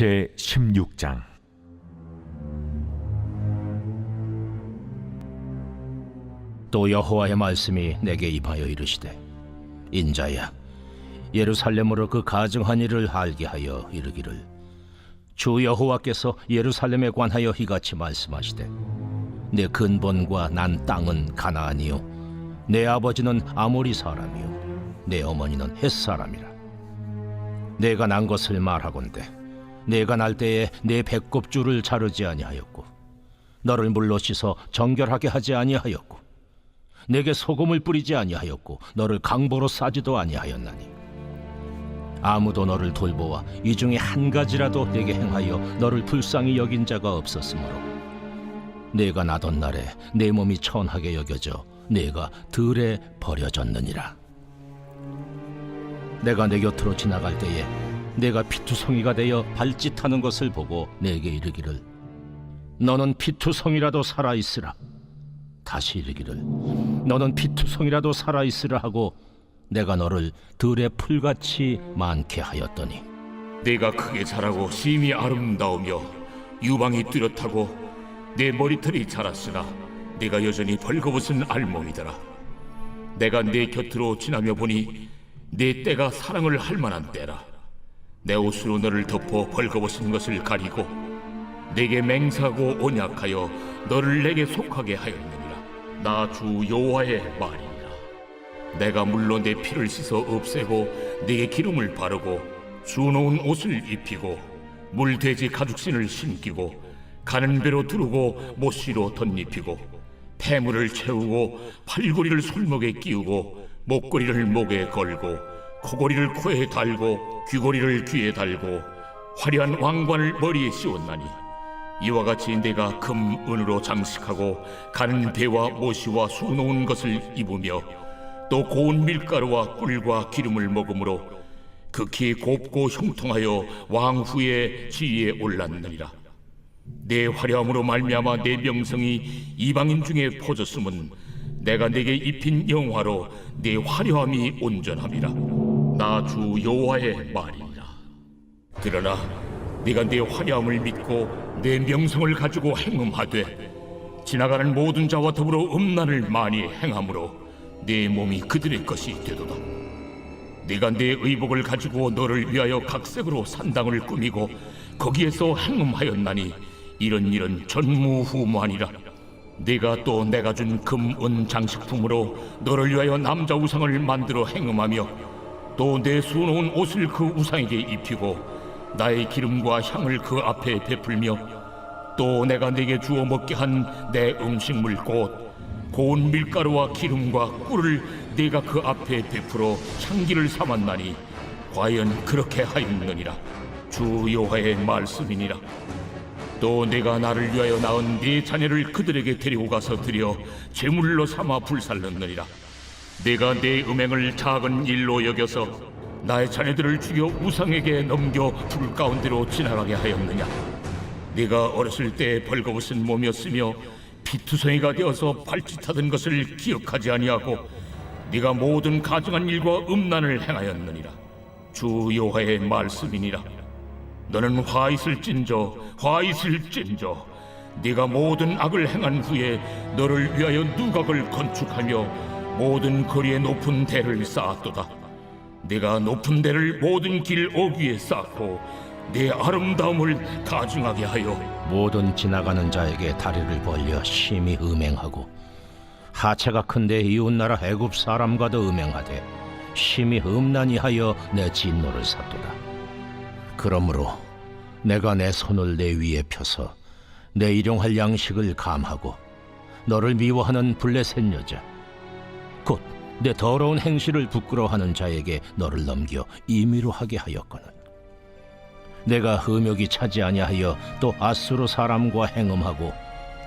제 16장. 또 여호와의 말씀이 내게 임하여 이르시되 인자야 예루살렘으로 그 가증한 일을 알게 하여 이르기를. 주 여호와께서 예루살렘에 관하여 이같이 말씀하시되 내 근본과 난 땅은 가나안이요 내 아버지는 아모리 사람이요 내 어머니는 헷 사람이라. 내가 난 것을 말하건대 내가 날 때에 내 배꼽 줄을 자르지 아니하였고 너를 물로 씻어 정결하게 하지 아니하였고 내게 소금을 뿌리지 아니하였고 너를 강보로 싸지도 아니하였나니. 아무도 너를 돌보아 이 중에 한 가지라도 내게 행하여 너를 불쌍히 여긴 자가 없었으므로 내가 나던 날에 내 몸이 천하게 여겨져 내가 들에 버려졌느니라. 내가 내 곁으로 지나갈 때에 내가 피투성이가 되어 발짓하는 것을 보고 내게 이르기를 너는 피투성이라도 살아 있으라. 다시 이르기를 너는 피투성이라도 살아 있으라 하고 내가 너를 들의 풀같이 많게 하였더니. 내가 크게 자라고 심히 아름다우며 유방이 뚜렷하고 내 머리털이 자랐으나 내가 여전히 벌거벗은 알몸이더라. 내가 내 곁으로 지나며 보니 내 때가 사랑을 할 만한 때라 내 옷으로 너를 덮어 벌거벗은 것을 가리고 내게 맹세하고 언약하여 너를 내게 속하게 하였느니라. 나 주 여호와의 말이니라. 내가 물로 내 피를 씻어 없애고 네게 기름을 바르고 수놓은 옷을 입히고 물돼지 가죽신을 신기고 가는 배로 두르고 못시로 덧입히고 폐물을 채우고 팔고리를 손목에 끼우고 목걸이를 목에 걸고 코고리를 코에 달고 귀고리를 귀에 달고 화려한 왕관을 머리에 씌웠나니 이와 같이 내가 금 은으로 장식하고 가는 배와 모시와 수놓은 것을 입으며 또 고운 밀가루와 꿀과 기름을 먹으므로 극히 곱고 형통하여 왕후의 지위에 올랐느니라. 내 화려함으로 말미암아 내 명성이 이방인 중에 퍼졌음은 내가 내게 입힌 영화로 내 화려함이 온전함이라 나 주 여호와의 말이니라 그러나 네가 내 화려함을 믿고 내 명성을 가지고 행음하되 지나가는 모든 자와 더불어 음란을 많이 행함으로 네 몸이 그들의 것이 되도다. 네가 내 의복을 가지고 너를 위하여 각색으로 산당을 꾸미고 거기에서 행음하였나니 이런 일은 전무후무하니라. 네가 또 내가 준 금 은 장식품으로 너를 위하여 남자 우상을 만들어 행음하며 또 내 수놓은 옷을 그 우상에게 입히고 나의 기름과 향을 그 앞에 베풀며 또 내가 네게 주어 먹게 한 내 음식물 곧 고운 밀가루와 기름과 꿀을 네가 그 앞에 베풀어 향기를 삼았나니 과연 그렇게 하였느니라. 주 여호와의 말씀이니라 또 내가 나를 위하여 낳은 네 자녀를 그들에게 데리고 가서 드려 제물로 삼아 불살렀느니라. 내가 내 음행을 작은 일로 여겨서 나의 자녀들을 죽여 우상에게 넘겨 불 가운데로 지나가게 하였느냐? 네가 어렸을 때 벌거벗은 몸이었으며 피투성이가 되어서 발짓하던 것을 기억하지 아니하고 네가 모든 가증한 일과 음란을 행하였느니라. 주 여호와의 말씀이니라 너는 화 있을진저 화 있을진저 네가 모든 악을 행한 후에 너를 위하여 누각을 건축하며 모든 거리에 높은 대를 쌓았도다 네가 높은 데를 모든 길 어귀에 쌓고 내 아름다움을 가증하게 하여 모든 지나가는 자에게 다리를 벌려 심히 음행하고 하체가 큰데 이웃 나라 애굽 사람과도 음행하되 심히 음란히 하여 내 진노를 샀도다. 그러므로 내가 내 손을 내 위에 펴서 내 일용할 양식을 감하고 너를 미워하는 블레셋 여자 곧 내 더러운 행실을 부끄러워하는 자에게 너를 넘겨 임의로 하게 하였거늘. 내가 흠욕이 차지 아니하여 또 아수르 사람과 행음하고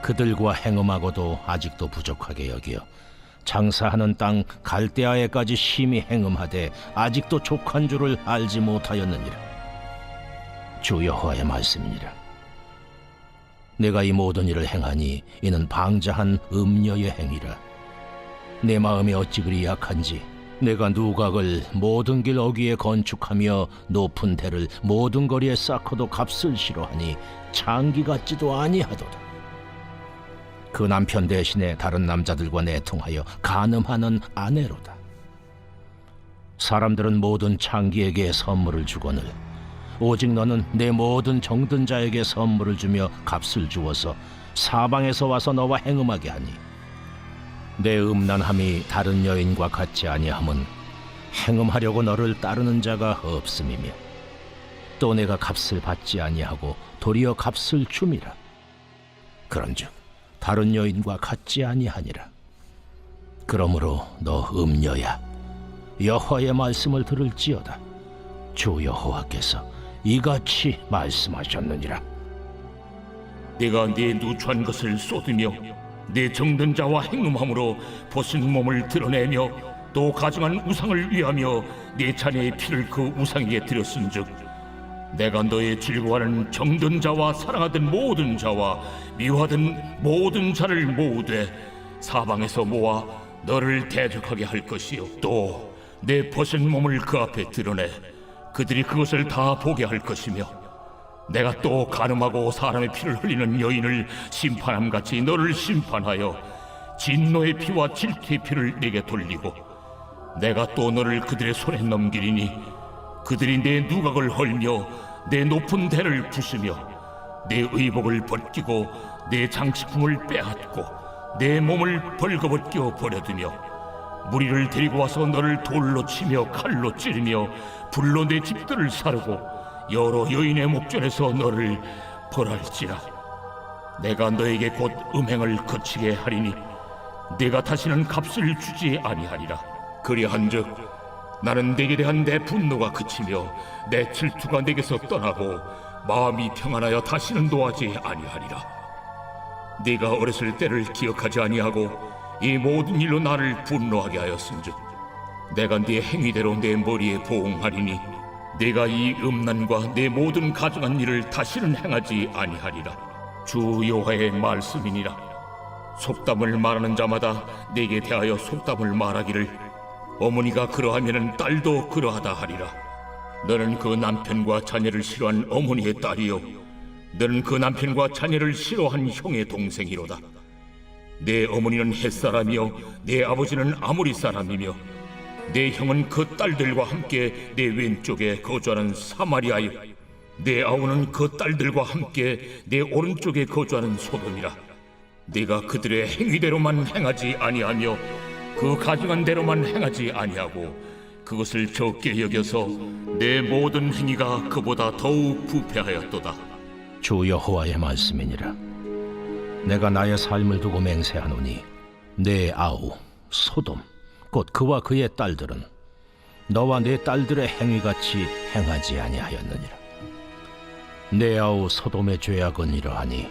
그들과 행음하고도 아직도 부족하게 여기어 장사하는 땅 갈대아에까지 심히 행음하되 아직도 족한 줄을 알지 못하였느니라 주 여호와의 말씀이니라 내가 이 모든 일을 행하니 이는 방자한 음녀의 행위라 내 마음이 어찌 그리 약한지 내가 누각을 모든 길 어귀에 건축하며 높은 대를 모든 거리에 쌓고도 값을 싫어하니 창기 같지도 아니하도다. 그 남편 대신에 다른 남자들과 내통하여 간음하는 아내로다. 사람들은 모든 창기에게 선물을 주거늘 오직 너는 내 모든 정든 자에게 선물을 주며 값을 주어서 사방에서 와서 너와 행음하게 하니 내 음란함이 다른 여인과 같지 아니함은 행음하려고 너를 따르는 자가 없음이며 또 내가 값을 받지 아니하고 도리어 값을 줌이라. 그런즉 다른 여인과 같지 아니하니라. 그러므로 너 음녀야 여호와의 말씀을 들을지어다. 주 여호와께서 이같이 말씀하셨느니라. 내가 네 누추한 것을 쏟으며 내 정든 자와 행음함으로 벗은 몸을 드러내며 또 가증한 우상을 위하며 내 자녀의 피를 그 우상에게 드렸은즉 내가 너의 즐거워하는 정든 자와 사랑하던 모든 자와 미워하던 모든 자를 모으되 사방에서 모아 너를 대적하게 할 것이요. 또 내 벗은 몸을 그 앞에 드러내 그들이 그것을 다 보게 할 것이며 내가 또 가늠하고 사람의 피를 흘리는 여인을 심판함 같이 너를 심판하여 진노의 피와 질투의 피를 내게 돌리고 내가 또 너를 그들의 손에 넘기리니 그들이 내 누각을 헐며 내 높은 대를 부수며 내 의복을 벗기고 내 장식품을 빼앗고 내 몸을 벌거벗겨 버려두며 무리를 데리고 와서 너를 돌로 치며 칼로 찌르며 불로 내 집들을 사르고 여러 여인의 목전에서 너를 벌할지라. 내가 너에게 곧 음행을 거치게 하리니 내가 다시는 값을 주지 아니하리라. 그리한즉 나는 내게 대한 내 분노가 그치며 내 질투가 내게서 떠나고 마음이 평안하여 다시는 노하지 아니하리라. 네가 어렸을 때를 기억하지 아니하고 이 모든 일로 나를 분노하게 하였은즉 내가 네 행위대로 내 머리에 보응하리니 네가 이 음란과 내 모든 가증한 일을 다시는 행하지 아니하리라. 주 여호와의 말씀이니라. 속담을 말하는 자마다 내게 대하여 속담을 말하기를 어머니가 그러하면은 딸도 그러하다 하리라. 너는 그 남편과 자녀를 싫어한 어머니의 딸이요. 너는 그 남편과 자녀를 싫어한 형의 동생이로다 내 어머니는 햇사람이요 내 아버지는 아모리 사람이며 내 형은 그 딸들과 함께 내 왼쪽에 거주하는 사마리아요. 내 아우는 그 딸들과 함께 내 오른쪽에 거주하는 소돔이라. 네가 그들의 행위대로만 행하지 아니하며 그 가증한 대로만 행하지 아니하고 그것을 적게 여겨서 내 모든 행위가 그보다 더욱 부패하였도다. 주 여호와의 말씀이니라 내가 나의 삶을 두고 맹세하노니 내 아우 소돔 곧 그와 그의 딸들은 너와 내 딸들의 행위같이 행하지 아니하였느니라 내 아우 소돔의 죄악은 이러하니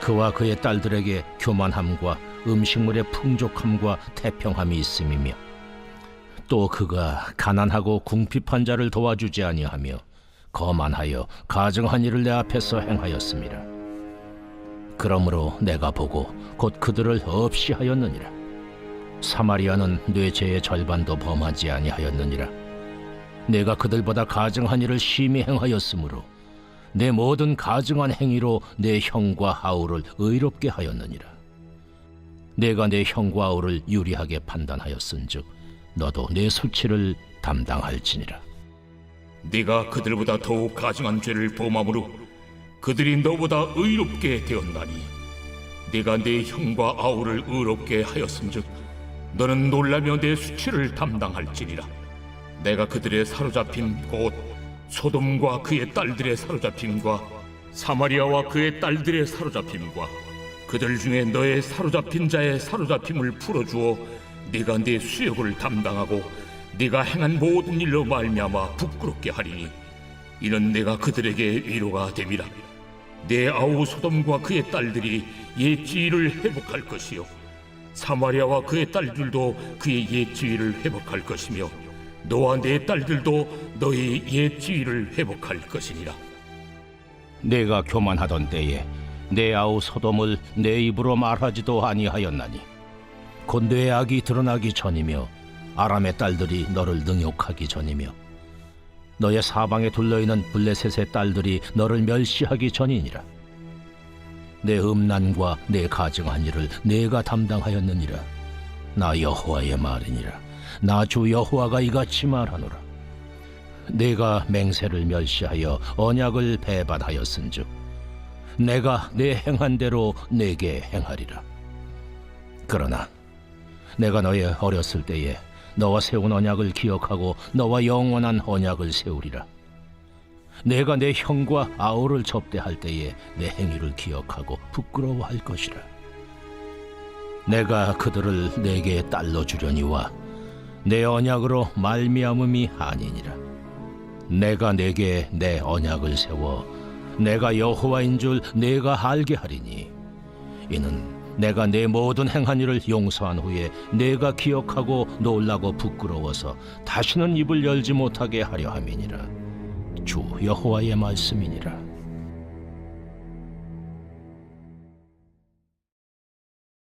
그와 그의 딸들에게 교만함과 음식물의 풍족함과 태평함이 있음이며 또 그가 가난하고 궁핍한 자를 도와주지 아니하며 거만하여 가증한 일을 내 앞에서 행하였습니다. 그러므로 내가 보고 곧 그들을 없이 하였느니라. 사마리아는 뇌 죄의 절반도 범하지 아니하였느니라. 내가 그들보다 가증한 일을 심히 행하였으므로 내 모든 가증한 행위로 내 형과 아우를 의롭게 하였느니라. 내가 내 형과 아우를 유리하게 판단하였은즉 너도 내 수치를 담당할지니라. 네가 그들보다 더욱 가증한 죄를 범함으로 그들이 너보다 의롭게 되었나니 네가 내 형과 아우를 의롭게 하였은즉 너는 놀라며 내 수치를 담당할지니라. 내가 그들의 사로잡힘 곧 소돔과 그의 딸들의 사로잡힘과 사마리아와 그의 딸들의 사로잡힘과 그들 중에 너의 사로잡힌 자의 사로잡힘을 풀어주어 네가 내 수욕을 담당하고 네가 행한 모든 일로 말미암아 부끄럽게 하리니 이는 내가 그들에게 위로가 됨이라 내 아우 소돔과 그의 딸들이 옛 지위를 회복할 것이요. 사마리아와 그의 딸들도 그의 옛 지위를 회복할 것이며 너와 내 딸들도 너의 옛 지위를 회복할 것이니라. 내가 교만하던 때에 내 아우 소돔을 내 입으로 말하지도 아니하였나니 곧 내 악이 드러나기 전이며 아람의 딸들이 너를 능욕하기 전이며 너의 사방에 둘러 있는 블레셋의 딸들이 너를 멸시하기 전이니라. 내 음란과 내 가증한 일을 내가 담당하였느니라. 나 여호와의 말이니라. 나 주 여호와가 이같이 말하노라. 내가 맹세를 멸시하여 언약을 배반하였은즉 내가 내 행한 대로 내게 행하리라. 그러나 내가 너의 어렸을 때에 너와 세운 언약을 기억하고 너와 영원한 언약을 세우리라. 내가 내 형과 아우를 접대할 때에 내 행위를 기억하고 부끄러워할 것이라. 내가 그들을 내게 딸로 주려니와 내 언약으로 말미암음이 아니니라. 내가 내게 내 언약을 세워 내가 여호와인 줄 내가 알게 하리니 이는 내가 내 모든 행한 일을 용서한 후에 내가 기억하고 놀라고 부끄러워서 다시는 입을 열지 못하게 하려 함이니라. 주 여호와의 말씀이니라